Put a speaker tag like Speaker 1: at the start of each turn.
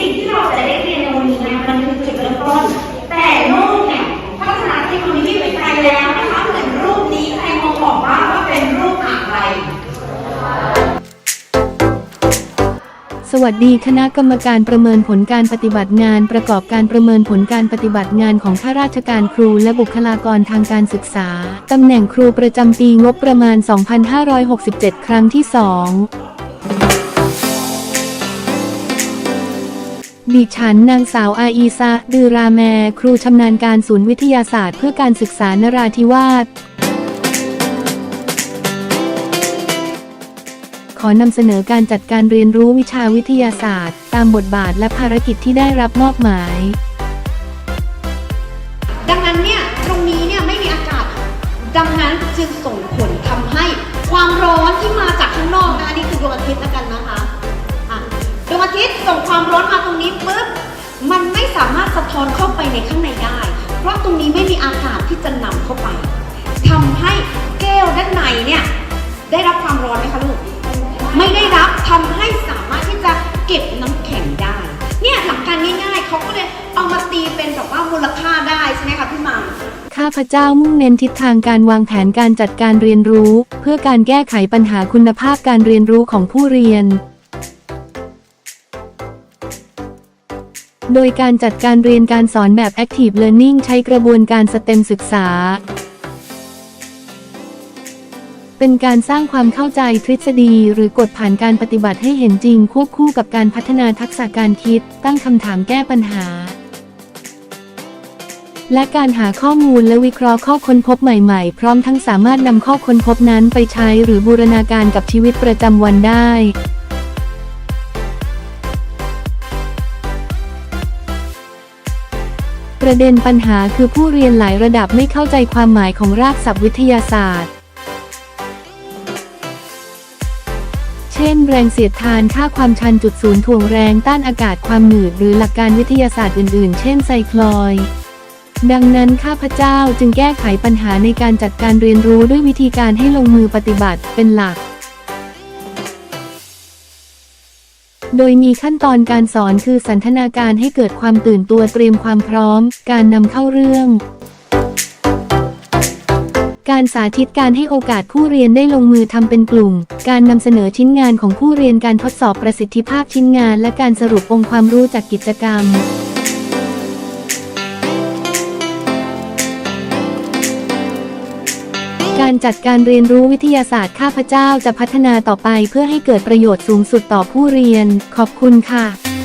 Speaker 1: สิ่งที่เราจะได้เรียนในวันนี้นี่ยมันคือจุดเริ่มต้น แต่ลูกเนี่ยพัฒนาเทคโนโลยีไปไกลแล้วนะคะเหมือนรูปนี้ใครมองออกบ้าว่าเป็นรูปอะไร
Speaker 2: สวัสดีคณะกรรมการประเมินผลการปฏิบัติงาน ประกอบการประเมินผลการปฏิบัติงานของข้าราชการครูและบุคลากรทางการศึกษา ตำแหน่งครูประจำปีงบประมาณ 2567 ครั้งที่ 2 ดิฉันนางสาวอาอีซะดือราแม ครูชำนาญการศูนย์วิทยาศาสตร์เพื่อการศึกษานราธิวาส ขอนำเสนอการจัดการเรียนรู้วิชาวิทยาศาสตร์ ตามบทบาทและภารกิจที่ได้รับมอบหมาย
Speaker 3: ดังนั้นเนี่ยตรงนี้เนี่ยไม่มีอากาศ ดังนั้นจึงส่งผลทำให้ความร้อนที่มาจากข้างนอกนะอันนี่คือดวงอาทิตย์แล้วกันนะ ส่งความร้อนมาตรงนี้ปุ๊บมันไม่สามารถสะท้อนเข้าไปในข้างในได้ เพราะตรงนี้ไม่มีอากาศที่จะนำเข้าไปทำให้แก้วด้านในเนี่ยได้รับความร้อนไหมคะลูกไม่ได้รับทำให้สามารถที่จะเก็บน้ำแข็งได้ เนี่ยหลักการง่ายๆเขาก็เลยเอามาตีเป็นแบบว่ามูลค่าได้ใช่ไหมคะพี่มัง
Speaker 2: ข้าพเจ้ามุ่งเน้นทิศทางการวางแผนการจัดการเรียนรู้ เพื่อการแก้ไขปัญหาคุณภาพการเรียนรู้ของผู้เรียน โดยการจัดการเรียนการสอนแบบ Active Learning ใช้กระบวนการสเต็มศึกษา เป็นการสร้างความเข้าใจทฤษฎี หรือกฎผ่านการปฏิบัติให้เห็นจริงควบคู่กับการพัฒนาทักษะการคิด ตั้งคำถามแก้ปัญหา และการหาข้อมูลและวิเคราะห์ข้อค้นพบใหม่ๆ พร้อมทั้งสามารถนำข้อค้นพบนั้นไปใช้หรือบูรณาการกับชีวิตประจำวันได้ ประเด็นปัญหาคือผู้เรียนหลายระดับไม่เข้าใจความหมายของรากศัพท์วิทยาศาสตร์ เช่น แรงเสียดทานค่าความชันจุดศูนย์ถ่วงแรงต้านอากาศความหนืดหรือหลักการวิทยาศาสตร์อื่นๆ เช่นไซคลอยด์ดังนั้นข้าพเจ้าจึงแก้ไขปัญหาในการจัดการเรียนรู้ด้วยวิธีการให้ลงมือปฏิบัติเป็นหลัก โดยมีขั้นตอนการสอนคือสันทนาการให้เกิดความตื่นตัวเตรียมความพร้อม การนำเข้าเรื่อง การสาธิตการให้โอกาสผู้เรียนได้ลงมือทำเป็นกลุ่ม การนำเสนอชิ้นงานของผู้เรียนการทดสอบประสิทธิภาพชิ้นงาน และการสรุปองค์ความรู้จากกิจกรรม การจัดการเรียนรู้วิทยาศาสตร์ข้าพเจ้าจะพัฒนาต่อไปเพื่อให้เกิดประโยชน์สูงสุดต่อผู้เรียน ขอบคุณค่ะ